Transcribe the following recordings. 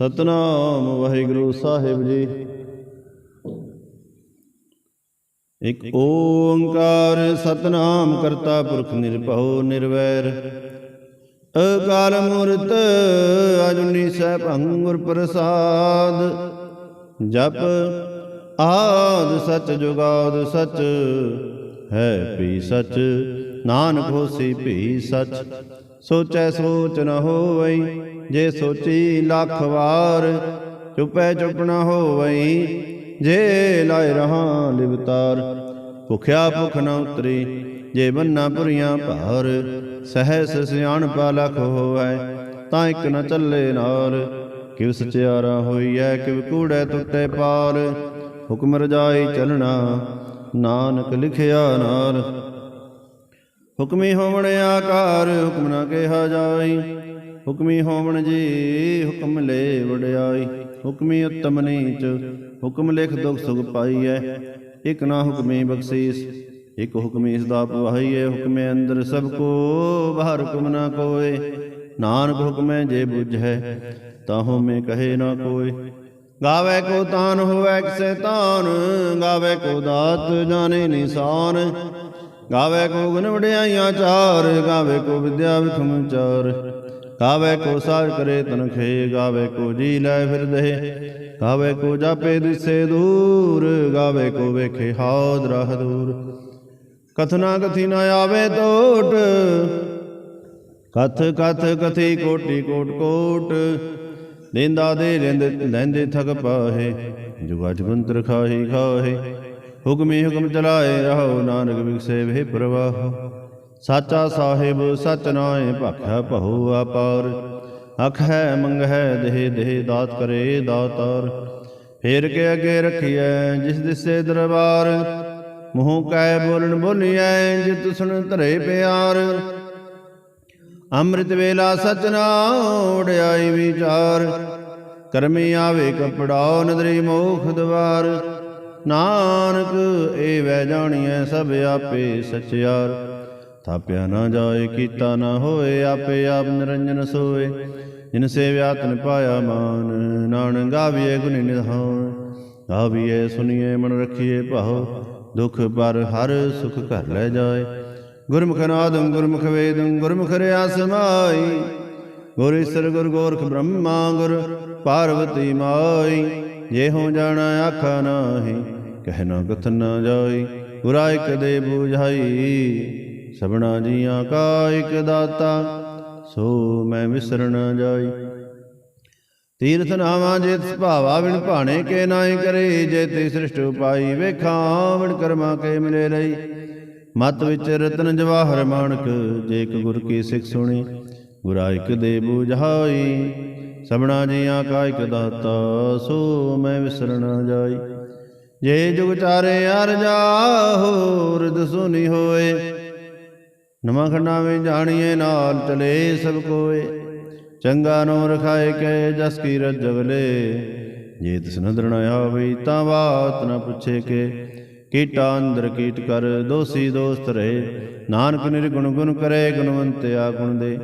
ਸਤਨਾਮ ਵਾਹਿਗੁਰੂ ਸਾਹਿਬ ਜੀ। ਇਕ ਓੰਕਾਰ ਸਤਨਾਮ ਕਰਤਾ ਪੁਰਖ ਨਿਰਭਉ ਨਿਰਵੈਰ। ਅਕਾਲ ਮੂਰਤ ਅਜੁਨੀ ਸੈਭੰ ਗੁਰ ਪ੍ਰਸਾਦ। ਜਪ ਆਦ ਸਚ ਜੁਗਾਦ ਸਚ, ਹੈ ਭੀ ਸਚ, ਨਾਨਕ ਹੋਸੀ ਭੀ ਸਚ। ਸੋਚੈ ਸੋਚ ਨ ਹੋਵਈ। ਜੇ ਸੋਚੀ ਲੱਖ ਵਾਰ, ਚੁਪੈ ਚੁਪ ਨਾ ਹੋਵਈ। ਜੇ ਲਾਇ ਰਹਾ ਲਿਵਤਾਰ, ਭੁਖਿਆ ਭੁਖ ਨਾ ਉਤਰੀ। ਜੇ ਬੰਨਾ ਪੁਰੀਆਂ ਭਾਰ, ਸਹਿਸ ਸਿਆਣ ਪਾ ਲਖ ਹੋਵੈ। ਤਾਂ ਇੱਕ ਨ ਚੱਲੇ ਨਾਲ ਕਿਵ ਸਚਿਆਰਾ ਹੋਈਐ, ਕਿਵ ਕੂੜੈ ਟੁੱਟੇ ਪਾਰ। ਹੁਕਮ ਰਜਾਈ ਚਲਣਾ, ਨਾਨਕ ਲਿਖਿਆ ਨਾਲ ਹੁਕਮੀ ਹੋਵਣ ਆਕਾਰ, ਹੁਕਮ ਨਾ ਕਿਹਾ ਜਾਈ। ਹੁਕਮੀ ਹੋਵਣ ਜੀ, ਹੁਕਮ ਲੈ ਵਡਿਆਈ। ਹੁਕਮੀ ਉਤਮ ਨੀਚ, ਹੁਕਮ ਲਿਖ ਦੁਖ ਸੁਖ ਪਾਈਐ। ਇਕ ਨਾ ਹੁਕਮੀ ਬਖਸ਼ੀਸ, ਇਕ ਹੁਕਮੀ ਸਦਾ ਪਵਾਈਐ। ਹੁਕਮੇ ਅੰਦਰ ਸਭ ਕੋ, ਬਾਹਰ ਹੁਕਮ ਨਾ ਕੋਏ। ਨਾਨਕ ਹੁਕਮੈ ਜੇ ਬੁਝੈ, ਤਾਹੋ ਮੈਂ ਕਹੇ ਨਾ ਕੋਏ। ਗਾਵੇ ਕੋ ਤਾਨ ਹੋਵੇ ਕਿਸੈ ਤਾਨ, ਗਾਵੇ ਕੋ ਦਾਤ ਜਾਣੇ ਨਿਸ਼ਾਨ। ਗਾਵੇ ਕੋ ਗੁਣ ਵਡਿਆਈਆਂ ਚਾਰ, ਗਾਵੇ ਕੋ ਵਿਦਿਆ ਵਿਖਮ ਚਾਰ। ਗਾਵੇ ਕੋ ਸਾਜ ਕਰੇ ਤਨਖੇ ਗਾਵੇ ਕੋ ਜੀ ਲੈ ਫਿਰਦੇ। ਗਾਵੇ ਕੋ ਜਾਪੇ ਦਿਸੇ ਦੂਰ ਗਾਵੇ ਕੋ ਵੇਖੇ ਹਾਦ ਰਹ ਦੂਰ। ਕਥਨਾ ਕਥੀ ਨਾ ਆਵੇ ਟੋਟ ਕਥ ਕਥ ਕਥੀ ਕੋਟੀ ਕੋਟ ਕੋਟ। ਲੈਂਦਾ ਦੇ ਲੈਂਦੇ ਲੈਂਦੇ ਥਕ ਪਾਹੇ, ਜੁਗਾ ਜਗੰਤਰ ਖਾਹੀ ਖਾਹੇ। ਹੁਕਮੀ ਹੁਕਮ ਚਲਾਏ ਰਹੋ, ਨਾਨਕ ਵਿਗਸੇ ਵੇ ਪ੍ਰਵਾਹ। ਸਾਚਾ ਸਾਹਿਬ, ਸਚ ਨਾਏ ਭਖਿਆ ਭਉ ਆਪਾਰ ਅਖ ਹੈ ਮੰਗ ਹੈ ਦੇਹ ਦੇਹ, ਦਾਤ ਕਰੇ ਦਾਤਾਰ। ਫੇਰ ਕੇ ਅਗੇ ਰਖੀਐ ਜਿਸ ਦਿਸੇ ਦਰਬਾਰ। ਮੂੰਹ ਕੈ ਬੋਲਣ ਬੋਲੀਐ ਜਿਤ ਸੁਣ ਧਰੇ ਪਿਆਰ। ਅੰਮ੍ਰਿਤ ਵੇਲਾ ਸਚਨਾ ਉਡਿਆਈ ਵਿਚਾਰ। ਕਰਮੀ ਆਵੇ ਕਪੜਾ ਨਦਰੀ ਮੋਖ ਦਵਾਰ। ਨਾਨਕ ਏ ਵੈ ਜਾਣੀਐ ਸਭ ਆਪੇ ਸਚਿਆਰ। ਥਾਪਿਆ ਨਾ ਜਾਏ, ਕੀਤਾ ਨਾ ਹੋਏ, ਆਪੇ ਆਪ ਨਿਰੰਜਨ ਸੋਏ। ਜਿਨ ਸੇਵਿਆ ਤਨ ਪਾਇਆ ਮਾਨ, ਨਾਨਕ ਗਾਵੀਏ ਗੁਣ ਨਿਧਾਨ। ਗਾਵੀਏ ਸੁਣੀਏ ਮਨ ਰਖੀਏ ਭਾਉ, ਦੁਖ ਪਰ ਹਰ ਸੁਖ ਘਰ ਲੈ ਜਾਏ। ਗੁਰਮੁਖ ਨਾਦੰ ਗੁਰਮੁਖ ਵੇਦੰ, ਗੁਰਮੁਖ ਰਿਆ ਸਮਾਈ ਗੁਰ ਈਸਰ ਗੁਰ ਗੋਰਖ ਬ੍ਰਹਮਾ ਗੁਰ ਪਾਰਵਤੀ ਮਾਈ। ਜੇ ਹੋ ਜਾਣਾ ਆਖਾ ਨਾਹੀ, ਕਹਿ ਨਾ ਕਥ ਨਾ ਜਾਈ। ਗੁਰਾ ਇਕ ਦੇ ਬੁਝਾਈ। ਸਭਨਾ ਜੀਆਂ ਕਾ ਇਕ ਦਾਤਾ, ਸੋ ਮੈਂ ਵਿਸਰ ਨਾ ਜਾਈ। ਤੀਰਥ ਨਾਵਾਂ ਜੇ ਸੁਭਾਵਾ ਵਿਣ ਭਾਣੇ ਕੇ ਨਾਏ ਕਰੇ, ਜੇ ਤੇ ਸ੍ਰਿਸ਼ਟ ਉਪਾਈ ਵੇਖਾਂ ਵਿਣ ਕਰਮਾ ਕੇ ਮਿਲੇ ਲਈ ਮਤ ਵਿੱਚ ਰਤਨ ਜਵਾਹਰ ਮਾਣਕ, ਜੇ ਇੱਕ ਗੁਰ ਕੀ ਸਿੱਖ ਸੁਣੀ, ਗੁਰਾ ਇਕ ਦੇ ਬੁਝਾਈ। ਸਭਨਾ ਜੀਆਂ ਕਾ ਇਕ ਦਾਤਾ, ਸੋ ਮੈਂ ਵਿਸਰ ਨਾ ਜਾਈ। ਜੇ ਜੁਗ ਚਾਰੇ ਅਰ ਜਾਹੋ ਰਿਦ ਸੁਨੀ ਹੋਏ ਨਵਾਂ ਖੰਡਾ ਜਾਣੀਏ ਨਾਲ ਚਲੇ ਸਭ ਕੋਏ। ਚੰਗਾ ਨੋ ਰਖਾਏ ਕੇ, ਜਸ ਕੀ ਰਜਵਲੇ ਜੇ ਤਿਸ ਨਦਰ ਨ ਆਵੇ ਤਾਂ ਬਾਤ ਨ ਪੁੱਛੇ ਕੇ। ਕੀਟਾ ਅੰਦਰ ਕੀਟ ਕਰ, ਦੋਸੀ ਦੋਸਤ ਰਹੇ। ਨਾਨਕ ਨਿਰਗੁਣ ਗੁਣ ਕਰੇ, ਗੁਣਵੰਤ ਆ ਗੁਣ ਦੇ।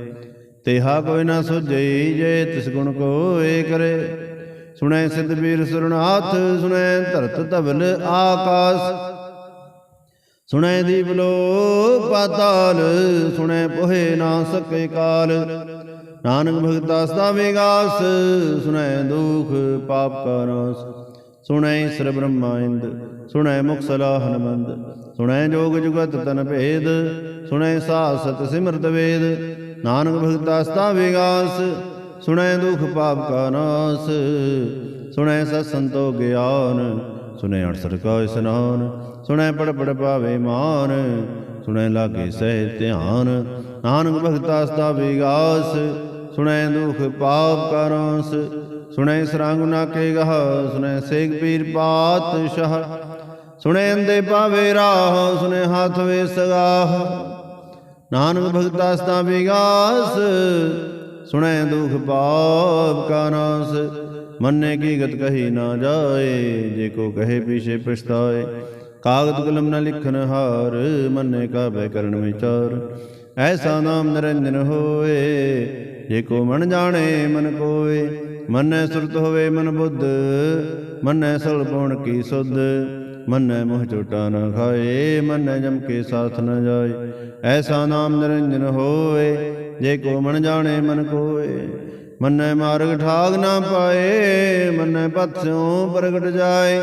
ਤੇਹਾ ਕੋਈ ਨਾ ਸੁਝਈ ਜੇ ਤਿਸ ਗੁਣ ਕੋਏ ਕਰੇ। ਸੁਣੈ ਸਿੱਧ ਵੀਰ ਸੁਰਨਾਥ, ਸੁਣੈ ਧਰਤ ਧਵਲ ਆਕਾਸ। ਸੁਣੈ ਦੀਪ ਲੋ ਪਾਤਾਲ, ਸੁਣੈ ਪੋਹੇ ਨਾ ਸਕੇ ਕਾਲ। ਨਾਨਕ ਭਗਤਾ ਸਦਾ ਵਿਗਾਸ, ਸੁਣੈ ਦੁਖ ਪਾਪ ਕਾ ਨਾਸ। ਸੁਣੈ ਈਸਰ ਬ੍ਰਹਮਾ ਸੁਣੈ ਮੁਖ ਸਲਾਹ ਹਨਮੰਦ ਸੁਣੈ ਜੋਗ ਜੁਗਤ ਤਨ ਭੇਦ, ਸੁਣੈ ਸਾਸਤ ਸਿਮਰਤ ਵੇਦ। ਨਾਨਕ ਭਗਤਾ ਸਦਾ ਵਿਗਾਸ, ਸੁਣੈ ਦੁਖ ਪਾਪ ਕਾ ਨਾਸ। ਸੁਣੈ ਸਤ ਸੰਤੋ ਗਿਆਨ ਸੁਣੈ ਅਣਸਰ ਕਾ ਇਸਨਾਨ ਸੁਣੈ ਪੜ ਪੜ ਪਾਵੇ ਮਾਨ, ਸੁਣੈ ਲਾਗੇ ਸਹਿ ਧਿਆਨ, ਨਾਨਕ ਭਗਤਾ ਸਦਾ ਵਿਗਾਸ, ਸੁਣੈ ਦੁਖ ਪਾਪ ਕਾ ਨਾਸ ਸੁਣੈ ਸਰੰਗ ਨਾ ਕੇ ਗਹ, ਸੁਣੈ ਸੇਗ ਪੀਰ ਪਾਤਸ਼ਾਹ, ਸੁਣੈ ਅੰਦੇ ਪਾਵੇ ਰਾਹ, ਸੁਣੈ ਹੱਥ ਵੇ ਸਗਾਹ, ਨਾਨਕ ਭਗਤਾ ਸਦਾ ਵਿਗਾਸ, ਸੁਣੈ ਦੁਖ ਪਾਪ ਕਾ ਨਾਸ ਮੰਨੇ ਕੀ ਗਤ ਕਹੀ ਨਾ ਜਾਏ, ਜੇ ਕੋ ਕਹੇ ਪੀਛੇ ਪਛਤਾਏ। ਕਾਗਦ ਕਲਮ ਨਾ ਲਿਖਨ ਹਾਰ, ਮੰਨੇ ਕਾ ਬੈ ਕਰਨ ਵਿਚਾਰ। ਐਸਾ ਨਾਮ ਨਿਰੰਜਨ ਹੋਏ, ਜੇ ਕੋ ਮਨ ਜਾਣੇ ਮਨ ਕੋਏ। ਮੰਨੈ ਸੁਰਤ ਹੋਵੇ ਮਨ ਬੁੱਧ, ਮੰਨੈ ਸਲ ਪਉਣ ਕੀ ਸੁਧ। ਮੰਨੈ ਮੋਹ ਝੋਟਾ ਨਾ ਖਾਏ, ਮੰਨੈ ਜਮ ਕੇ ਸਾਥ ਨਾ ਜਾਏ। ਐਸਾ ਨਾਮ ਨਿਰੰਜਨ ਹੋਏ, ਜੇ ਕੋ ਮਨ ਜਾਣੇ ਮਨ ਕੋਏ। ਮੰਨੈ ਮਾਰਗ ਠਾਗ ਨਾ ਪਾਏ, ਮੰਨੈ ਪਥ ਪ੍ਰਗਟ ਜਾਏ।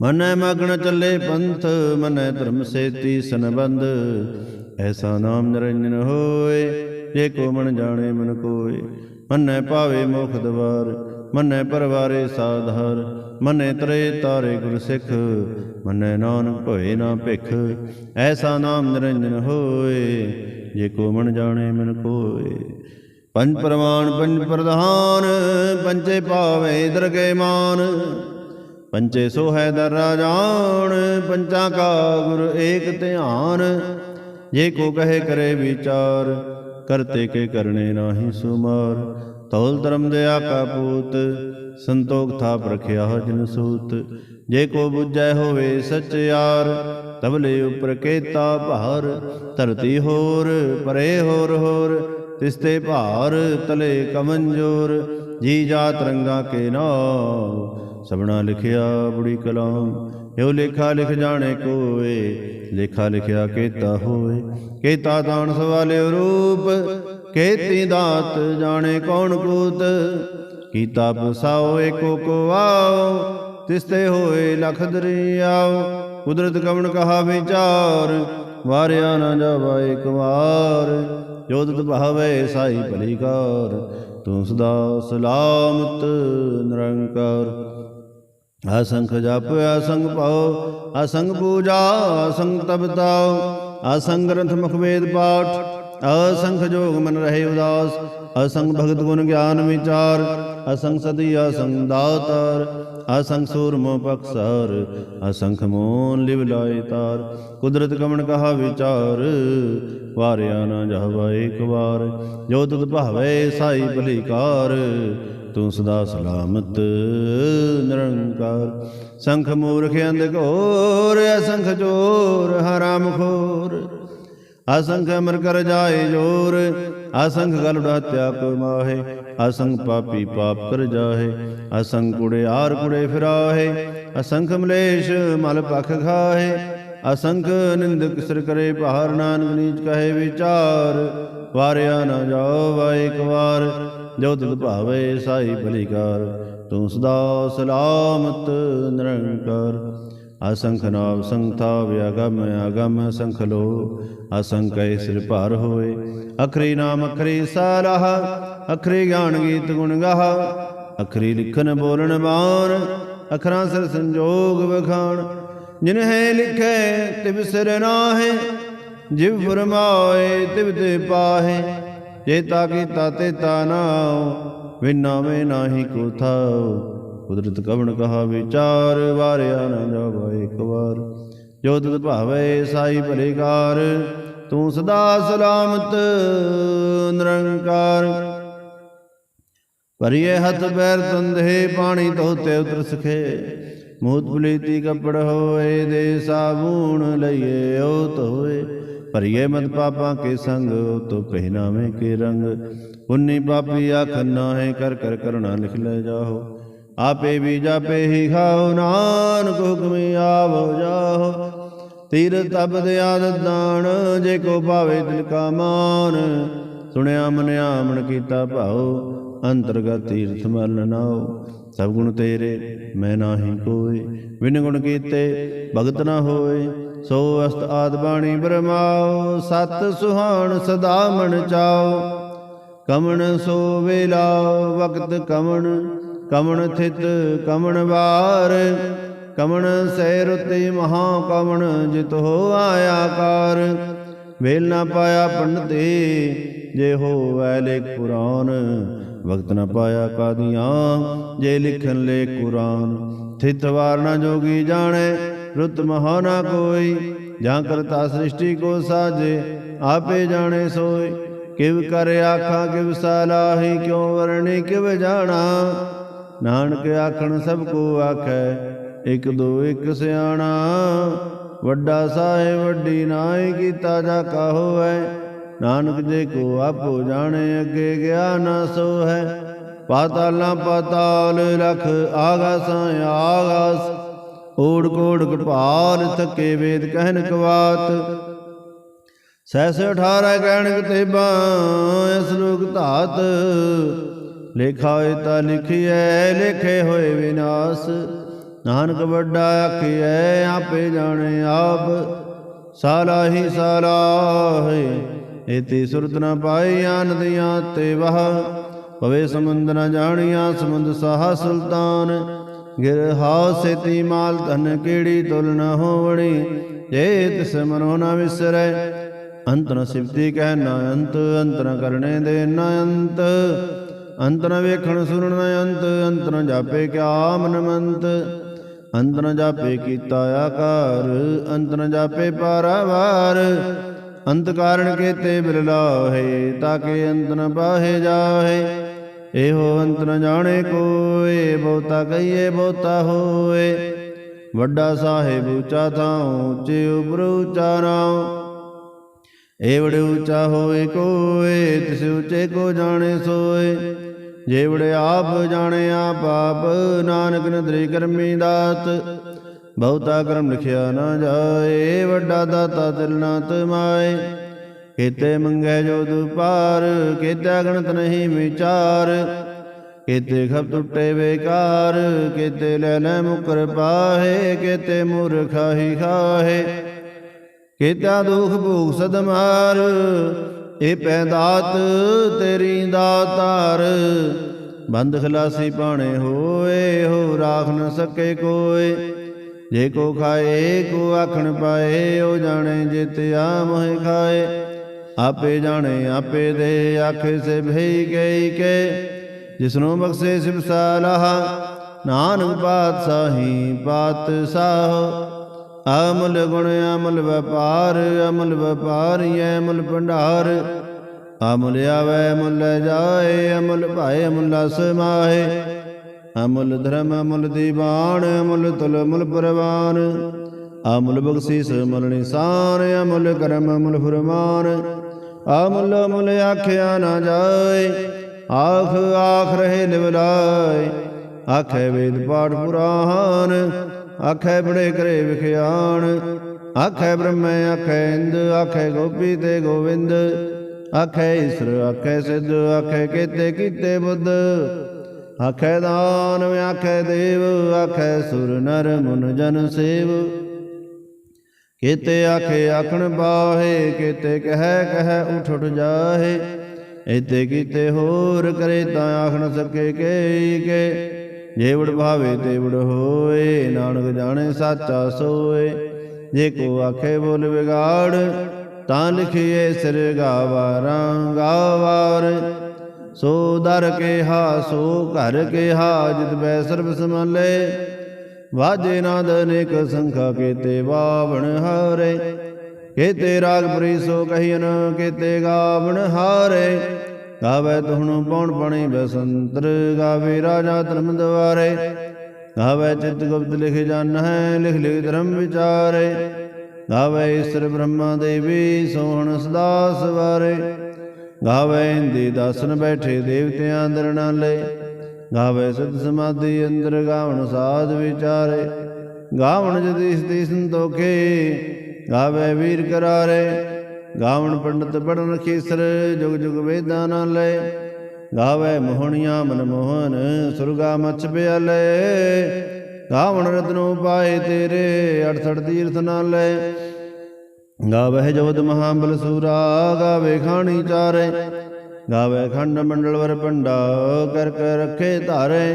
ਮਨੈ ਮਗਨ ਚੱਲੇ ਪੰਥ, ਮਨੈ ਧਰਮ ਸੇਤੀ ਸੰਬੰਧ ਐਸਾ ਨਾਮ ਨਿਰੰਜਨ ਹੋਏ, ਜੇ ਕੋ ਮਨ ਜਾਣੇ ਮਨ ਕੋਏ। ਮਨੈ ਪਾਵੇ ਮੁਖ ਦਵਾਰ, ਮਨੈ ਪਰਵਾਰੇ ਸਾਧਾਰ। ਮਨੈ ਤਰੇ ਤਾਰੇ ਗੁਰ ਸਿੱਖ, ਮਨੈ ਨਾਨਕ ਭਏ ਨਾ ਭਿਖ। ਐਸਾ ਨਾਮ ਨਿਰੰਜਨ ਹੋਏ, ਜੇ ਕੋ ਮਨ ਜਾਣੇ ਮਨ ਕੋਏ। ਪੰਜ ਪ੍ਰਮਾਣ, ਪੰਜ ਪ੍ਰਧਾਨ ਪੰਚੇ ਪਾਵੇ ਦਰਗੇ ਮਾਨ। ਪੰਚੇ ਸੋਹੈ ਹੈ ਜਾਣ ਰਾਜਾਨ, ਪੰਚਾਂ ਕਾ ਗੁਰ ਏਕ ਧਿਆਨ। ਜੇ ਕੋ ਕਹੇ ਕਰੇ ਵਿਚਾਰ ਕਰਤੇ ਕੇ ਕਰਨੇ ਨਾਹੀ ਸੁਮਾਰ। ਤੌਲ ਧਰਮ ਦਇਆ ਕਾ ਪੂਤ, ਸੰਤੋਖ ਥਾਪ ਰਖਿਆ ਜਿਨ ਸੂਤ। ਜੇ ਕੋ ਬੁਝੈ ਹੋਵੇ ਸਚਿਆਰ ਤਬਲੇ ਉਪਰ ਕੇਤਾ ਭਾਰ। ਧਰਤੀ ਹੋਰ, ਪਰੇ ਹੋਰ ਹੋਰ ਤਿਸਤੇ ਭਾਰ ਤਲੇ ਕਮੰਜੋਰ ਜੀ ਜਾਤ ਰੰਗਾ ਕੇ ਨਾਮ। ਸਭਨਾ ਲਿਖਿਆ ਬੁੜੀ ਕਲਾਮ, ਇਹੋ ਲੇਖਾ ਲਿਖ ਜਾਣੇ ਕੋਏ, ਲੇਖਾ ਲਿਖਿਆ ਕੀਤਾ ਹੋਏ। ਕੀਤਾ ਦਾਨ ਸਵਾਲਿਓ ਰੂਪ, ਕੇਤੀ ਦਾਤ ਜਾਣੇ ਕੌਣ ਕੂਤ। ਕੀਤਾ ਬਸਾਓ ਏਕੋ ਕੋ ਆਓ, ਤਿਸਤੇ ਹੋਏ ਲਖ ਦਰਿਆਓ। ਕੁਦਰਤ ਕਵਣ ਕਹਾ ਵਿਚਾਰ ਵਾਰਿਆ ਨਾ ਜਾਵਾ ਇੱਕ ਵਾਰ। ਜੋਦਤ ਭਾਵੇ ਸਾਈ ਭਲੀਕਾਰ, ਤੂੰ ਸਦਾ ਸਲਾਮਤ ਨਿਰੰਕਾਰ। ਅਸੰਖ ਜਪ ਅਸੰਗ ਪਾਉ ਅਸੰਗ ਪੂਜਾ ਅਸੰਗ ਤਪਤਾਉ ਅਸੰਗ ਗ੍ਰੰਥ ਮੁਖ ਵੇਦ ਪਾਠ ਅਸੰਖ ਜੋਗ ਮਨ ਰਹੇ ਉਦਾਸ, ਅਸੰਗ ਭਗਤ ਗੁਣ ਗਿਆਨ ਵਿਚਾਰ, ਅਸੰਗ ਸਦੀ ਅਸੰਗ ਦਾਤਾਰ, ਅਸੰਗ ਸੂਰਮੋ ਪਕਸਰ, ਅਸੰਖ ਮੋਨ ਲਿਵ ਲਾਏ ਤਾਰ। ਕੁਦਰਤ ਕਮਣ ਕਹਾ ਵਿਚਾਰ, ਵਾਰਿਆ ਨਾ ਜਾਵਾ ਇੱਕ ਵਾਰ। ਜੋ ਤੁਧ ਭਾਵੇ ਸਾਈ ਭਲੀਕਾਰ, ਤੂੰ ਸਦਾ ਸਲਾਮਤ ਨਿਰੰਕਾਰ। ਸੰਖ ਮੂਰਖ ਅੰਧ ਘੋਰ, ਅਸੰਖ ਚੋਰ ਹਰਾਮ ਖੋਰ ਅਸੰਖ ਅਮਰ ਕਰ ਜਾਏ ਜੋਰ ਅਸੰਖ ਗਲੜਾ ਹੱਤਿਆ ਕੋ ਮਾਹੇ ਅਸੰਖ ਪਾਪੀ ਪਾਪ ਕਰ ਜਾਹੇ ਅਸੰਖ ਕੁੜੇ ਆਰ ਕੁੜੇ ਫਿਰਾਹੇ, ਅਸੰਖ ਮਲੇਸ਼ ਮਲ ਪਖ ਖਾਹੇ, ਅਸੰਖ ਨਿੰਦਕ ਸਿਰ ਕਰੇ ਭਾਰ, ਨਾਨਕ ਨੀਚ ਕਹੇ ਵਿਚਾਰ, ਵਾਰਿਆ ਨਾ ਜਾਓ ਵਾ ਇੱਕ ਵਾਰ, ਜੋ ਤੁਧ ਭਾਵੇ ਸਾਈ ਭਲੀਕਾਰ ਤੂੰ ਸਦਾ ਸਲਾਮਤ ਨਿਰੰਕਾਰ। ਅਸੰਖ ਨਾਵ ਸੰਥਾ ਵਿਆਗਮ ਅਗਮ ਸੰਖ ਲੋ ਅਸੰਖ ਸਿਰ ਭਾਰ ਹੋਏ। ਅਖਰੀ ਨਾਮ, ਅਖਰੀ ਸਾਰਾਹ। ਅਖਰੀ ਗਿਆਨ ਗੀਤ ਗੁਣ ਗਾਹ। ਅਖਰੀ ਲਿਖਨ ਬੋਲਣ ਬਾਣ। ਅਖਰਾਂ ਸਿਰ ਸੰਜੋਗ ਵਖਾਣ। ਜਿਨ ਲਿਖੈ ਲਿਖੇ, ਤਿਵ ਸਿਰ ਨਾਹੇ। ਜਿਵ ਫਰਮਾਏ, ਤਿਵ ਤੇ ਪਾਹੇ। ਚੇਤਾ ਕੀਤਾ, ਤੇ ਤਾ ਨਾਉ। ਵਿਨਾ ਵੇ ਨਾਹੀ ਕੋ ਥਾਉ। ਕੁਦਰਤ ਕਵਣ ਕਹਾ ਵਿਚਾਰ ਵਾਰਿਆ ਨਾ ਜਾਵਾ, ਇੱਕ ਵਾਰ। ਜੋ ਤੁਧ ਭਾਵੇ, ਸਾਈ ਭਲੇਕਾਰ, ਤੂੰ ਸਦਾ ਸਲਾਮਤ, ਨਿਰੰਕਾਰ। ਭਰੀਏ ਹੱਥ ਪੈਰ ਤੰਦੇ ਪਾਣੀ ਧੋਤੇ ਉਤਰ ਸਖੇ ਮੂਤ ਬਲੀਤੀ ਕੱਪੜ ਹੋਏ, ਦੇ ਸਾਬੂਣ ਲਈਏ, ਉਹ ਧੋਏ ਭਰੀਏ ਮਤ ਪਾਪਾਂ ਕੇ ਸੰਗ ਤੋ ਪਹਿਨਾਵੇਂ ਕੇ ਰੰਗ। ਪੁੰਨੀ ਪਾਪੀ ਆਖ ਨਾਹੇ, ਕਰ ਕਰ ਕਰਣਾ ਲਿਖ ਲੈ ਜਾਓ ਆਪੇ ਵੀ ਜਾਪੇ ਹੀ ਖਾਓ, ਨਾਨਕ ਹੁਕਮੀ ਆਵੋ ਜਾਓ ਤੀਰ ਤਬ ਦੇ ਆਦਤ ਦਾਨ, ਜੇ ਕੋ ਭਾਵੇ ਦਿਲ ਕਾ ਮਾਨ। ਸੁਣਿਆ ਮਨਿਆ ਮਨ ਕੀਤਾ ਭਾਉ, ਅੰਤਰਗਤ ਤੀਰਥ ਮਨ ਨਾਉ। ਸਭ ਗੁਣ ਤੇਰੇ, ਮੈਂ ਨਾਹੀ ਕੋਈ ਵਿਨ ਗੁਣ ਕੀਤੇ ਭਗਤ ਨਾ ਹੋਏ, ਸੋ ਅਸਤ ਆਦ ਬਾਣੀ ਬਰਮਾਓ ਸਤ ਸੁਹਾਣ ਸਦਾ ਮਨ ਚਾਓ ਕਮਣ ਸੋ ਵੇਲਾ ਵਕਤ ਕਮਣ ਕਮਣ ਥਿਤ ਕਮਣ ਵਾਰ, ਕਮਣ ਸੈ ਰੁਤੇ ਮਹਾ ਕਮਣ ਜਿਤ ਹੋ ਆਇਆ ਕਾਰ। ਵੇਲ ਨਾ ਪਾਇਆ ਪੰਡਤੇ, ਜੇ ਹੋਵੈ ਲੇਖ ਪੁਰਾਨ। ਵਕਤ ਨਾ ਪਾਇਆ ਕਾਦੀਆਂ, ਜੇ ਲਿਖਨ ਲੇ ਕੁਰਾਨ। ਥਿਤ ਵਾਰ ਨਾ ਜੋਗੀ ਜਾਣੇ, ਰੁਤ ਮਹਾ ਨਾ ਕੋਈ। ਜਾਂ ਕਰਤਾ ਸ੍ਰਿਸ਼ਟੀ ਕੋ ਸਾਜੇ, ਆਪੇ ਜਾਣੇ ਸੋਏ। ਕਿਵ ਕਰ ਆਖਾਂ, ਕਿਵ ਸਲਾਹੀ ਕਿਉ ਵਰਣੀ, ਕਿਵ ਜਾਣਾ। ਨਾਨਕ ਆਖਣ ਸਭ ਕੋ ਆਖੈ, ਇਕ ਦੋ ਇਕ ਸਿਆਣਾ। ਵੱਡਾ ਸਾਹਿਬ, ਵੱਡੀ ਨਾਈ ਕੀਤਾ ਜਾ ਕਾ ਹੋਵੇ। ਨਾਨਕ ਜੇ ਕੋ ਆਪੋ ਜਾਣੇ, ਅੱਗੇ ਗਿਆ ਨਾ ਸੋ ਹੈ ਪਾਤਾਲਾਂ ਪਾਤਾਲ ਲਖ ਆਗਾਸਾਂ, ਆਗਾਸ। ਓੜ ਕੋੜ ਕਟਪਾਲ ਥਕੇ ਵੇਦ ਕਹਿਨ ਕਵਾਤ। ਸੈਸ 18 ਗਣਕ ਤੇਬਾਂ ਇਸ ਲੋਕ ਧਾਤ। ਲੇਖਾ ਹੋਏ ਤਾਂ ਲਿਖਿਐ, ਲਿਖੇ ਹੋਏ ਵਿਨਾਸ਼। ਨਾਨਕ ਵੱਡਾ ਆਖਿਐ, ਆਪੇ ਜਾਣੇ ਆਪ। ਸਾਲਾ ਹੀ ਸਾਲਾ ਹੈ ਇਤੀ ਸੁਰਤ ਨ ਪਾਈ ਆਨੰਦੀਆਂ ਤੇ ਵਹ। ਪਵੇ ਸਮੁੰਦ ਨ ਜਾਣੀਆਂ, ਸਮੁੰਦ ਸਾਹ ਸੁਲਤਾਨ। ਗਿਰ ਹਾਸੇ ਤੀ ਮਾਲ, ਧਨ ਕਿਹੜੀ ਤੁਲ ਨ ਹੋਵਣੀ। ਜੇ ਤਿਸ ਮਨੋ ਨ ਵਿਸਰੈ, ਅੰਤ ਨ ਸਿਫਤੀ ਕਹਿ ਨ ਅੰਤ ਅੰਤ ਨ ਕਰਨੇ ਦੇ ਨ ਅੰਤ। ਅੰਤ ਨ ਵੇਖਣ ਸੁਣਨ ਅੰਤ ਅੰਤ ਨ ਜਾਪੇ ਕਿਆ ਮਨ ਮੰਤ ਅੰਤ ਨ ਜਾਪੇ ਕੀਤਾ ਆਕਾਰ, ਅੰਤ ਨ ਜਾਪੇ ਪਾਰਾਵਾਰ। ਅੰਤ ਕਾਰਣ ਕੇਤੇ ਬਿਰਲਾਹੇ ਤਾਕੇ ਅੰਤ ਨ ਪਾਹੇ ਜਾਹੇ। ਇਹੋ ਅੰਤ ਨ ਜਾਣੇ ਕੋਏ, ਬਹੁਤਾ ਕਹੀਏ, ਬਹੁਤਾ ਹੋਏ। ਵੱਡਾ ਸਾਹਿਬ ਉੱਚਾ ਥਾਂ ਉੱਚੇ ਉਪਰ ਉੱਚਾ ਨਾਮ ਏਵੜ ਉੱਚਾ ਹੋਏ ਕੋਏ, ਤਿਸ ਉੱਚੇ ਕੋ ਜਾਣੇ ਸੋਏ। ਜੇਵੜ ਆਪ ਜਾਣੇ ਆਪ ਆਪ, ਨਾਨਕ ਨਦਰੀ ਕਰਮੀ ਦਾਤ। ਬਹੁਤਾ ਕਰਮ ਲਿਖਿਆ ਨਾ ਜਾਏ, ਵੱਡਾ ਦਾਤਾ ਦਿਲ ਨਾ ਤਮਾਏ ਕੀਤੇ ਮੰਗੇ ਜੋ ਦੁਪਾਰ ਕੀਤੇ ਗਣਤ ਨਹੀਂ ਵਿਚਾਰ। ਕੀਤੇ ਖਪ ਟੁੱਟੇ ਬੇਕਾਰ, ਕੀਤੇ ਲੈ ਲੈ ਮੁਕਰ ਪਾਹੇ, ਕੀਤੇ ਮੂਰਖਾ ਹੀ ਖਾਹੇ। ਕੀਤਾ ਦੁਖ ਭੂਖ ਸਦਮਾਰ ਇਹ ਪੈਦਾਤ ਤੇਰੀ ਦਾਤਾਰ ਬੰਦ ਖਲਾਸੀ ਪਾਣੇ ਹੋਏ ਹੋ ਰਾਖ ਨ ਸਕੇ ਕੋਏ। ਜੇ ਕੋ ਖਾਏ ਕੋ ਆਖਣ ਪਾਏ ਉਹ ਜਾਣੇ ਜਿਤਿਆ ਮੋਹਿ ਖਾਏ। ਆਪੇ ਜਾਣੇ ਆਪੇ ਦੇ ਆਖੇ ਸੇ ਭਈ ਗਈ ਕੇ। ਜਿਸਨੂੰ ਬਖਸ਼ੇ ਸਿਬ ਸਾਲਾਹ ਨਾਨਕ ਪਾਤਸ਼ਾਹੀ ਪਾਤਸ਼ਾਹ। ਅਮਲ ਗੁਣ ਅਮਲ ਵਪਾਰ ਅਮਲ ਵਪਾਰੀ ਅਮਲ ਭੰਡਾਰ। ਅਮਲ ਆਵੇ ਮੁੱਲ ਜਾਏ ਅਮਲ ਭਾਏ ਅਮਲ ਸਮਾਏ ਅਮਲ ਧਰਮ ਅਮਲ ਦੀਵਾਨ ਅਮਲ ਤੁਲ ਅਮਲ ਪਰਵਾਨ। ਅਮਲ ਬਖਸ਼ੀਸ ਅਮਲ ਨਿਸ਼ਾਨ ਅਮਲ ਕਰਮ ਅਮਲ ਫਰਮਾਨ। ਅਮਲ ਅਮਲ ਆਖਿਆ ਨਾ ਜਾਏ, ਆਖ ਆਖ ਰਹੇ ਲਿਵਲਾਏ ਆਖੇ ਵੇਦ ਪਾਠ ਪੁਰਾਨ ਆਖੈ ਬੜੇ ਕਰੇ ਵਿਖਿਆਣ, ਆਖੇ ਬ੍ਰਹਮੇ, ਆਖੇ ਇੰਦ, ਆਖੇ ਗੋਪੀ ਤੇ ਗੋਵਿੰਦ, ਆਖੈ ਈਸ਼ਰ, ਆਖੈ ਸਿੱਧ, ਆਖੇ ਕੀਤੇ ਕੀਤੇ ਬੁੱਧ, ਆਖੇ ਦਾਨ, ਆਖੈ ਦੇਵ, ਆਖੈ ਸੁਰ, ਨਰ, ਮਨ, ਜਨ, ਸੇਵ। ਕੀਤੇ ਆਖੇ ਆਖਣ ਬਾਹੇ, ਕੀਤੇ ਕਹਿ ਕਹਿ ਉਠ ਉਠ ਜਾਹੇ। ਇਤੇ ਕੀਤੇ ਹੋਰ ਕਰੇ ਤਾਂ ਆਖਣ ਸਕੇ ਕੇ ਕੇ। ਜੇਵੜ ਭਾਵੇ ਤੇਵੜ ਹੋਏ ਨਾਨਕ ਜਾਣੇ ਸਾਚਾ ਸੋਏ। ਜੇ ਕੋ ਆਖੇ ਬੋਲ ਵਿਗਾੜ ਤਾਂ ਲਿਖੀਏ ਸਿਰ ਗਾਵਾਰਾਂ ਗਾਵਾਰ। ਸੋ ਦਰ ਕੇ ਹਾ ਸੋ ਘਰ ਕੇ ਹਾ ਜਿਤ ਬੈ ਸਰਬ ਸਮਾਲੇ ਵਾਜੇ ਨਾਦ ਅਨੇਕ ਸੰਖਾ ਕੀਤੇ ਬਾਵਣ ਹਾਰੇ। ਕੀਤੇ ਰਾਗ ਪ੍ਰੀ ਸੋ ਕਹੀਨ ਕੀਤੇ ਗਾਵਣ ਹਾਰੇ। ਗਾਵੇ ਤੁਹਣੁ ਪਉਣ ਪਣੀ ਬਸੰਤਰ, ਗਾਵੇ ਰਾਜਾ ਧਰਮ ਦਵਾਰੇ ਗਾਵੇ ਚਿਤ ਗੁਪਤ ਲਿਖ ਜਨ ਹੈ ਲਿਖ ਲਿਖ ਧਰਮ ਵਿਚਾਰੇ। ਗਾਵੇ ਈਸ਼ਰ ਬ੍ਰਹਮਾ ਦੇਵੀ, ਸੋਹਣ ਸਦਾ ਸਵਾਰੇ। ਗਾਵੇ ਇੰਦੀ ਦਾਸਨ ਬੈਠੇ ਦੇਵਤਿਆਂ ਅੰਦਰ ਨਾਲੇ ਗਾਵੇ ਸਤ ਸਮਾਧੀ ਅੰਦਰ ਗਾਵਣ ਸਾਧ ਵਿਚਾਰੇ। ਗਾਵਣ ਜਦੀ ਸਤੀ ਸੰਤੋਖੇ, ਗਾਵੇ ਵੀਰ ਕਰਾਰੇ। ਗਾਵਣ ਪੰਡਤ ਪੜਨ ਖੀਸਰ, ਜੁਗ ਜੁਗ ਵੇਦਾਂ ਲੈ। ਗਾਵੇ ਮੋਹਣੀਆਂ ਮਨ ਮੋਹਨ, ਸੁਰਗਾ ਮਛ ਪਿਆਲੇ। ਗਾਵਣ ਰਤਨੋ ਪਾਏ ਤੇਰੇ 68 ਤੀਰਥ ਨਾਲੇ ਗਾਵੇ ਜੋਦ ਮਹਾਬਲ ਸੂਰਾ, ਗਾਵੇ ਖਾਣੀ ਚਾਰੇ। ਗਾਵੇ ਖੰਡ ਮੰਡਲ ਵਰ ਪੰਡਾ ਕਰ ਕਰ ਰੱਖੇ ਧਾਰੇ।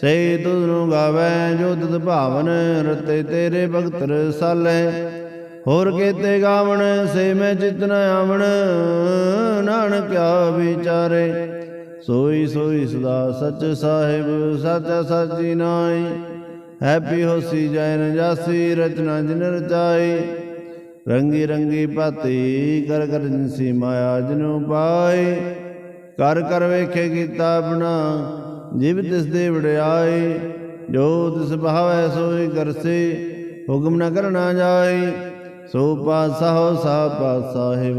ਸੇ ਤੁਧ ਨੂੰ ਗਾਵੇ ਜੋ ਤੁਧ ਭਾਵਨ, ਰਤੇ ਤੇਰੇ ਭਗਤ ਰਸਾਲੇ। ਹੋਰ ਕੀਤੇ ਗਾਵਣ, ਸੇ ਮੈਂ ਚਿਤ ਨ ਆਵਣ ਨਾਨਕਿਆ ਵਿਚਾਰੇ। ਸੋਈ ਸੋਈ ਸਦਾ ਸੱਚ ਸਾਹਿਬ, ਸੱਚ ਸਾਚੀ ਨਾਈ ਹੈਪੀ ਹੋਸੀ ਜੈ ਨ ਰਚਨਾ ਜਿਨ ਰਚਾਈ। ਰੰਗੀ ਰੰਗੀ ਭਾਤੀ, ਕਰ ਕਰ ਜਿਨਸੀ ਮਾਇਆ ਜਨੂ ਪਾਈ। ਕਰ ਕਰ ਵੇਖੇ ਕੀਤਾ ਆਪਣਾ, ਜਿਵ ਤਿਸ ਦੇ ਵਡਿਆਈ। ਜੋ ਤਿਸ ਭਾਵੈ ਸੋਈ ਕਰਸੀ, ਹੁਕਮ ਨ ਕਰਨਾ ਜਾਈ। ਸੋ ਪਾਸਾ ਹੋ ਸਾਹਿਬ,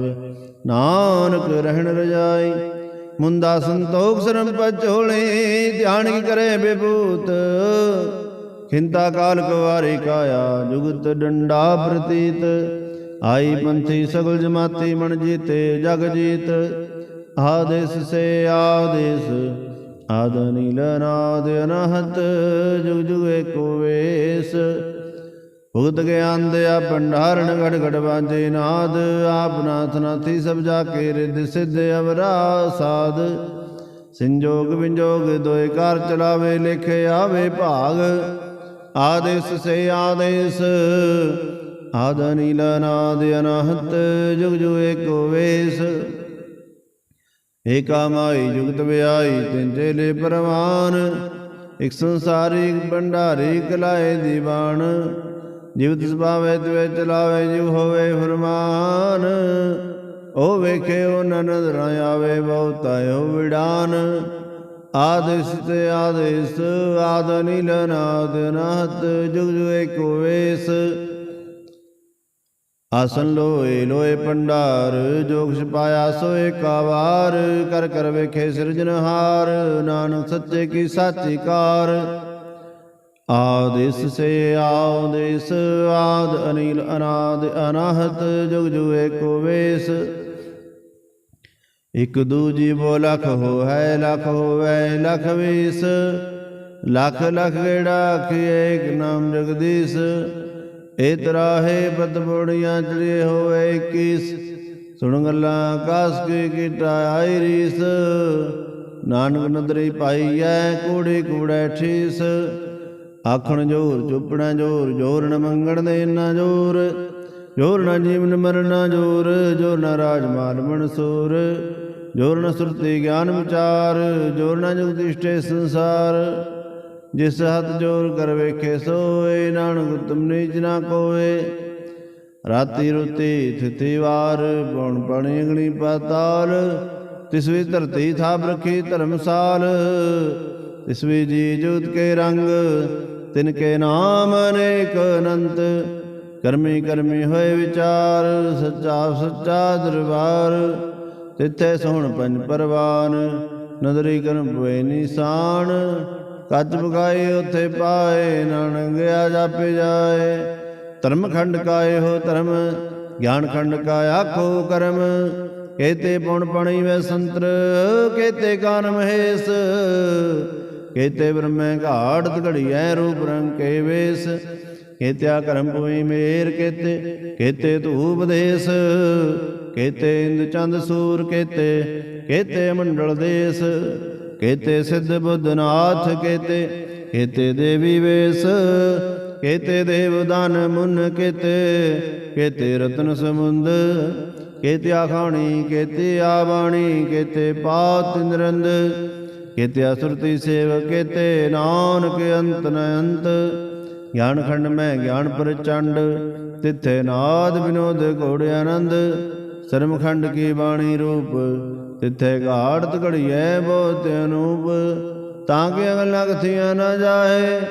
ਨਾਨਕ ਰਹਿਣ ਰਜਾਈ। ਮੁੰਦਾ ਸੰਤੋਖ ਸਰਮ ਪਚੋਲੇ ਧਿਆਨ ਕੀ ਕਰੇ ਬਿਭੂਤ ਖਿੰਤਾ ਕਾਲ ਕਵਾਰੇ ਕਾਇਆ, ਜੁਗਤ ਡੰਡਾ ਪ੍ਰਤੀਤ। ਆਈ ਪੰਥੀ ਸਗਲ ਜਮਾਤੀ ਮਨ ਜੀਤੇ, ਜਗ ਜੀਤ। ਆਦੇਸ ਸੇ ਆਦੇਸ, ਆਦ ਨੀਲ ਨਾਦ ਅਨਹਤ, ਜੁਗ ਜੁਗ ਏਕੋ ਵੇਸ। ਭੁਗਤ ਗਿਆਨ ਦਿਆ ਭੰਡਾਰਨ ਗੜ ਗੜ ਵਾਜੇ ਨਾਦ, ਆਪ ਨਾਥ ਨਾਥੀ ਸਭ ਜਾ ਕੇ ਰਿਦ ਸਿੱਧ ਅਵਰਾ ਸਾਧ। ਸੰਜੋਗ ਵਿੰਜੋਗ ਦੋਏ ਕਾਰ ਚਲਾਵੇ, ਲਿਖੇ ਆਵੇ ਭਾਗ। ਆਦੇਸ ਸੇ ਆਦੇਸ, ਆਦ ਨੀਲ ਨਾਦ ਅਨਹਤ, ਜੁਗ ਜੁ ਏਕੋ ਵੇਸ। ਏਕਾ ਮਾਈ ਜੁਗਤ ਵਿਆਈ ਤਿਨ ਚੇਲੇ ਪਰਵਾਨ। ਇਕ ਸੰਸਾਰੀ ਭੰਡਾਰੀ ਕਲਾਏ ਦੀਵਾਨ। ਜਿਵ ਤਿਸ ਭਾਵੇ ਤਿਵੇ ਚਲਾਵੇ ਜਿਵ ਹੋਵੇ ਫਰਮਾਨ, ਉਹ ਵੇਖੇ ਉਹ ਨਨਦ ਰਾਂ ਆਵੇ ਬਹੁਤਾ ਵਿਡਾਨ ਆਦੇਸ ਤੇ ਆਦੇਸ, ਆਦ ਨੀਲ ਨਾਦ ਨਾਹਤ, ਜੁਗ ਜੁਗ ਏਕੋ ਵੇਸ। ਆਸਨ ਲੋਏ ਲੋਏ ਪੰਡਾਰ ਜੋਗ ਛਪਾਇਆ ਸੋਏ ਕਾਵਾਰ, ਕਰ ਕਰ ਵੇਖੇ ਸਿਰਜਨਹਾਰ ਨਾਨਕ ਸੱਚੇ ਕੀ ਸਾਚੀ ਕਾਰ। ਆਦੇਸ ਸੇ ਆਦੇਸ ਆਦ ਅਨੀਲ ਅਨਾਦ ਅਨਾਹਤ ਜੁਗ ਜੁਗ ਏਕੋ ਵੇਸ। ਇਕ ਦੂਜੀ ਬੋ ਲਖ ਹੋ ਹੈ ਲਖ ਹੋਵੇ ਲਖ ਵੀਸ। ਲਖ ਲਖ ਗੇੜਾ ਆਖੀਏ ਇਕ ਨਾਮ ਜਗਦੀਸ਼। ਏ ਤਰਾਹੇ ਪਤ ਚੜੇ ਹੋਵੇ 21 ਸੁਣ ਗੱਲਾਂ ਕਾਸ ਕੇ ਕੀਟਾ ਆਈ ਰੀਸ। ਨਾਨਕ ਨਦਰੀ ਪਾਈਐ ਕੂੜੇ ਕੂੜੈ ਠੀਸ। ਆਖਣ ਜੋਰ, ਚੁੱਪਣਾ ਜੋਰ ਜੋਰ ਨ ਮੰਗਣ ਦੇ ਨਾ ਜੋਰ। ਜੋਰ ਨ ਜੀਵਨ ਮਰਨਾ ਜੋਰ ਜੋਰ ਨ ਰਾਜ ਮਾਲ ਮਨਸੂਰ ਜੋਰ ਨ ਸੁਰਤੀ ਗਿਆਨ ਵਿਚਾਰ, ਜੋਰ ਨ ਜੁਗਤਿਸ਼ਟੇ ਸੰਸਾਰ। ਜਿਸ ਹੱਥ ਜੋਰ ਕਰ ਵੇਖੇ ਸੋਏ, ਨਾਨਕ ਤੁਮ ਨੀਚ ਨਾ ਕੋਏ। ਰਾਤੀ ਰੁਤੀ ਥਿਤੀ ਵਾਰ ਪਉਣ ਪਣੀ ਅੰਗਣੀ ਪਾਤਾਲ। ਤਿਸ ਵੀ ਧਰਤੀ ਥਾਪ ਰਖੀ ਧਰਮਸਾਲ। ਤਿਸ ਵੀ ਜੀ ਜੋਤ ਕੇ ਰੰਗ, ਤਿਨ ਕੇ ਨਾਮ ਅਨੇਕ ਅਨੰਤ। ਕਰਮੀ ਕਰਮੀ ਹੋਏ ਵਿਚਾਰ, ਸੱਚਾ ਸੱਚਾ ਦਰਬਾਰ। ਤਿੱਥੇ ਸੋਹਣ ਪੰਜ ਪਰਵਾਨ, ਨਦਰੀ ਕਰਮ ਪਵੇ ਨਿਸ਼ਾਨ। ਕੱਚ ਬਗਾਏ ਉਥੇ ਪਾਏ, ਨਾਨਕ ਗਿਆ ਜਾਪੇ ਜਾਏ। ਧਰਮ ਖੰਡ ਕਾਏ ਹੋ ਧਰਮ, ਗਿਆਨ ਖੰਡ ਕਾ ਆਖੋ ਕਰਮ। ਕੇਤੇ ਪੁਣ ਪਣੀ ਵੈ ਸੰਤਰ, ਕੇਤੇ ਕਾਨ ਮਹੇਸ਼ ਕੇਤੇ ਬ੍ਰਹਮੈ ਘਾੜਤ ਘੜੀਐ ਰੂਪ ਰੰਗ ਕੇ ਵੇਸ। ਕੇਤਿਆ ਕਰਮ ਭੂਮੀ ਮੇਰ ਕੇਤੇ ਕੇਤੇ ਧੂਪ ਦੇਸ। ਕੇਤੇ ਇੰਦ ਚੰਦ ਸੂਰ ਕੇਤੇ ਕੇਤੇ ਮੰਡਲ ਦੇਸ। ਕੇਤੇ ਸਿੱਧ ਬੁੱਧਨਾਥ ਕੇਤੇ ਕੇਤੇ ਦੇਵੀ ਵੇਸ। ਕੇਤੇ ਦੇਵ ਦਾਨ ਮੁਨ ਕੇਤੇ ਕੇਤੇ ਰਤਨ ਸਮੁੰਦ। ਕੇਤੇ ਆਖਾਣੀ ਕੇਤੇ ਆਬਾਣੀ ਕੇਤੇ ਪਾਤ ਨਿਰੰਦ। ਕੇਤੇ ਅਸੁਰਤੀ ਸੇਵ ਕੇਤੇ, ਨਾਨਕ ਅੰਤ ਨ ਅੰਤ। ਗਿਆਨ ਖੰਡ ਮੈਂ ਗਿਆਨ ਪ੍ਰਚੰਡ, ਤਿੱਥੇ ਨਾਦ ਵਿਨੋਦ ਘੋੜ ਆਨੰਦ। ਸਰਮ ਖੰਡ ਕੀ ਬਾਣੀ ਰੂਪ, ਤਿੱਥੇ ਘਾੜਤ ਘੜੀਐ ਬਹੁਤ ਅਨੂਪ। ਤਾਂ ਕਿ ਅਗਲਾ ਕਥੀਆਂ ਨਾ ਜਾਏ,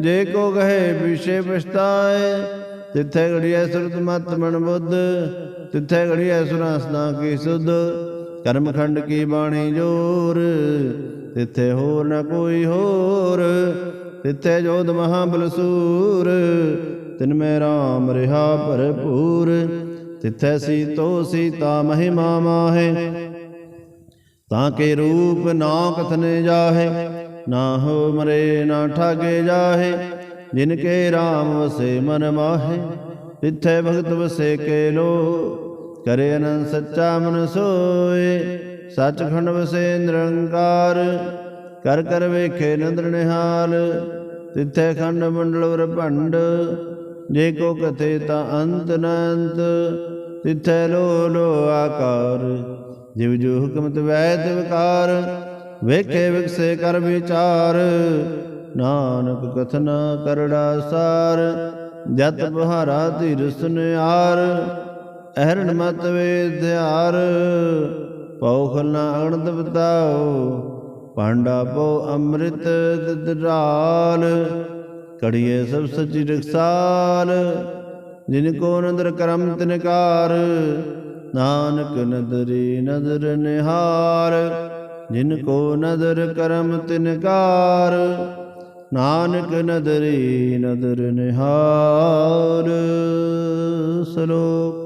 ਜੇ ਕੋ ਕਹੇ ਵਿਸ਼ੇ ਪਛਤਾਏ। ਤਿੱਥੇ ਘੜੀਐ ਸੁਰਤ ਮਤ ਮਨ ਬੁੱਧ, ਤਿੱਥੇ ਘੜੀਐ ਸੁਨਾਸਨਾ ਕੀ ਸੁਧ। ਕਰਮ ਖੰਡ ਕੀ ਬਾਣੀ ਜੋਰ ਤਿੱਥੇ ਹੋਰ ਨਾ ਕੋਈ ਹੋਰ। ਤਿੱਥੇ ਜੋਧ ਮਹਾਬਲ ਬਲਸੂਰ ਤਿਨ ਮੈਂ ਰਾਮ ਰਹਾ ਭਰਪੂਰ। ਤਿੱਥੈ ਸੀਤੋ ਸੀਤਾ ਮਹਿਮਾ ਮਾਹੇ, ਤਾਂ ਕੇ ਰੂਪ ਨਾ ਕਥਨੇ ਜਾਹੇ, ਨਾ ਹੋ ਮਰੇ ਨਾ ਠਾਗੇ ਜਾਹੇ। ਜਿਨ ਕੇ RAM ਵਸੇ ਮਨ ਮਾਹੇ, ਤਿੱਥੈ ਭਗਤ ਵਸੇ ਕੇ ਲੋ ਕਰੇ ਅਨੰਦ ਸੱਚਾ ਮਨ ਸੋਏ। ਸੱਚਖੰਡ ਵਸੇ ਨਿਰੰਕਾਰ, ਕਰ ਕਰ ਵੇਖੇ ਨੰਦਰ ਨਿਹਾਲ, ਤਿੱਥੈ ਖੰਡ ਮੰਡਲ ਵਰ ਭੰਡ, ਜੇ ਕੋ ਕਥੇ ਤਾਂ ਅੰਤ ਨ ਅੰਤ ਲੋ ਲੋ ਆਕਾਰ, ਜਿਵ ਜੋ ਹੁਕਮਤ ਵੈਦ ਵਿਕਾਰ ਵੇਖੇ ਵਿਕਸੇ ਕਰ ਵਿਚਾਰ, ਨਾਨਕ ਕਥਨਾ ਕਰੜਾ ਸਾਰ, ਜਤ ਬਹਾਰਾ ਧੀਰ ਸੁਨਿਆਰ ਅਹਰਣ ਮਤ ਵੇਧਿਆਰ ਪਉਖਨਾ ਅਗਣਤ ਬਤਾਓ ਪਾਂਡਾ ਪਉ ਅੰਮ੍ਰਿਤ ਦਿਦਰਾਲ ਕੜੀਏ ਸਭ ਸੱਚੀ ਰਖਸਾਲ ਜਿਨ ਕੋ ਨਦਰ ਕਰਮ ਤਿਨਕਾਰ, ਨਾਨਕ ਨਦਰੀ ਨਦਰ ਨਿਹਾਰ। ਜਿਨ ਕੋ ਨਦਰ ਕਰਮ ਤਿਨਕਾਰ, ਨਾਨਕ ਨਦਰੀ ਨਦਰ ਨਿਹਾਰ। ਸਲੋਕ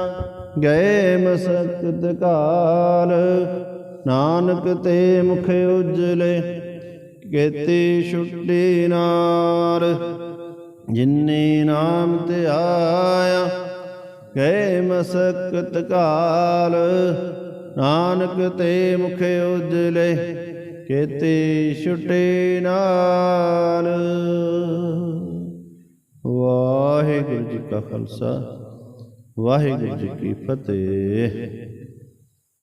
ਗਏ ਮਸਕਤ ਕਾਲ। ਨਾਨਕ ਤੇ ਮੁਖ ਉਜਲੇ, ਕੇਤੀ ਛੁੱਟੀ ਨਾਰ। ਜਿਨੇ ਨਾਮ ਤੇ ਆਇਆ, ਗਏ ਮਸਕਤ ਕਾਲ। ਨਾਨਕ ਤੇ ਮੁਖ ਉਜਲੇ, ਕੇਤੀ ਛੁੱਟੀ ਨਾਲ। ਵਾਹਿਗੁਰੂ ਜੀ ਕਾ ਖਾਲਸਾ। ਵਾਹਿਗੁਰੂ ਜੀ ਕੀ ਫਤਿਹ।